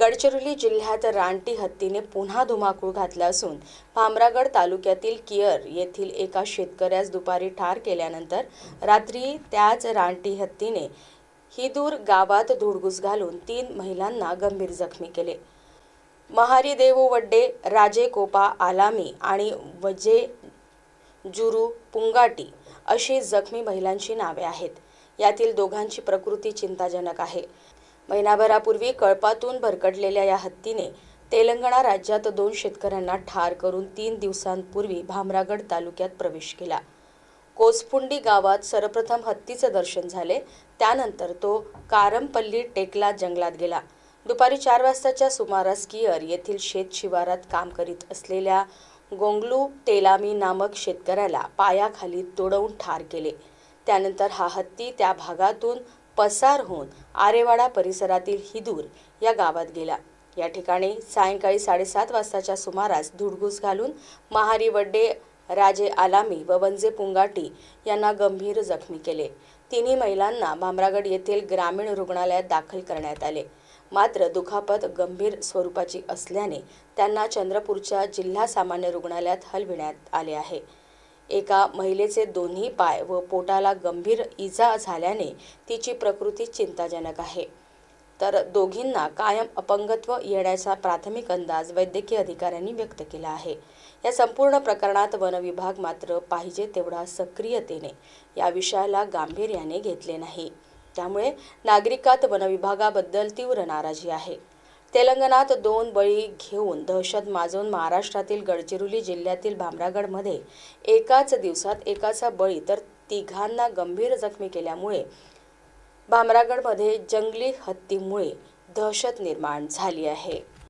गडचिरोली जिल्ह्यात रानटी हत्तीने पुन्हा धुमाकूळ घातला असून भामरागड तालुक्यातील कियर येथील एका शेतकऱ्यास दुपारी ठार केल्यानंतर रात्री त्याच रानटी हत्तीने हिदूर गावात धुडगूस घालून तीन महिलांना गंभीर जखमी केले. महारी देवू वड्डे राजे कोपा आलामी आणि वजे जुरू पुंगाटी अशी जखमी महिलांची नावे आहेत. यातील दोघांची प्रकृती चिंताजनक आहे. महिनाभरापूर्वी कळपातून भरकटलेल्या या हत्तीने तेलंगणा राज्यात दोन शेतकऱ्यांना ठार करून तीन दिवसांपूर्वी भामरागड तालुक्यात प्रवेश केला. कोसपुंडी गावात सर्वप्रथम हत्तीचं दर्शन झाले. त्यानंतर तो कारमपल्ली टेकला जंगलात गेला. दुपारी चार वाजताच्या सुमारास कियर येथील शेत शिवारात काम करीत असलेल्या गोंगलू तेलामी नामक शेतकऱ्याला पायाखाली तोडवून ठार केले. त्यानंतर हा हत्ती त्या भागातून पसार होऊन आरेवाडा परिसरातील हिदूर या गावात गेला. या ठिकाणी सायंकाळी साडेसात वाजताच्या सुमारास धुडगूस घालून महारी वड्डे राजे आलामी व वंजे पुंगाटी यांना गंभीर जखमी केले. तिन्ही महिलांना भामरागड येथील ग्रामीण रुग्णालयात दाखल करण्यात आले. मात्र दुखापत गंभीर स्वरूपाची असल्याने त्यांना चंद्रपूरच्या जिल्हा सामान्य रुग्णालयात हलविण्यात आले आहे. एका महिलेचे दोन्ही पाय व पोटाला गंभीर इजा झाल्याने तिची प्रकृती चिंताजनक आहे. तर दोघींना कायम अपंगत्व येण्याचा प्राथमिक अंदाज वैद्यकीय अधिकाऱ्यांनी व्यक्त केला आहे. या संपूर्ण प्रकरणात वनविभाग मात्र पाहिजे तेवढा सक्रियतेने या विषयाला गांभीर्याने घेतले नाही. त्यामुळे नागरिकात वनविभागाबद्दल तीव्र नाराजी आहे. तेलंगणात दोन बळी घेऊन दहशत माजवून महाराष्ट्रातील गडचिरोली जिल्ह्यातील भामरागडमध्ये एकाच दिवसात एकाचा बळी तर तिघांना गंभीर जखमी केल्यामुळे भामरागडमध्ये जंगली हत्तीमुळे दहशत निर्माण झाली आहे.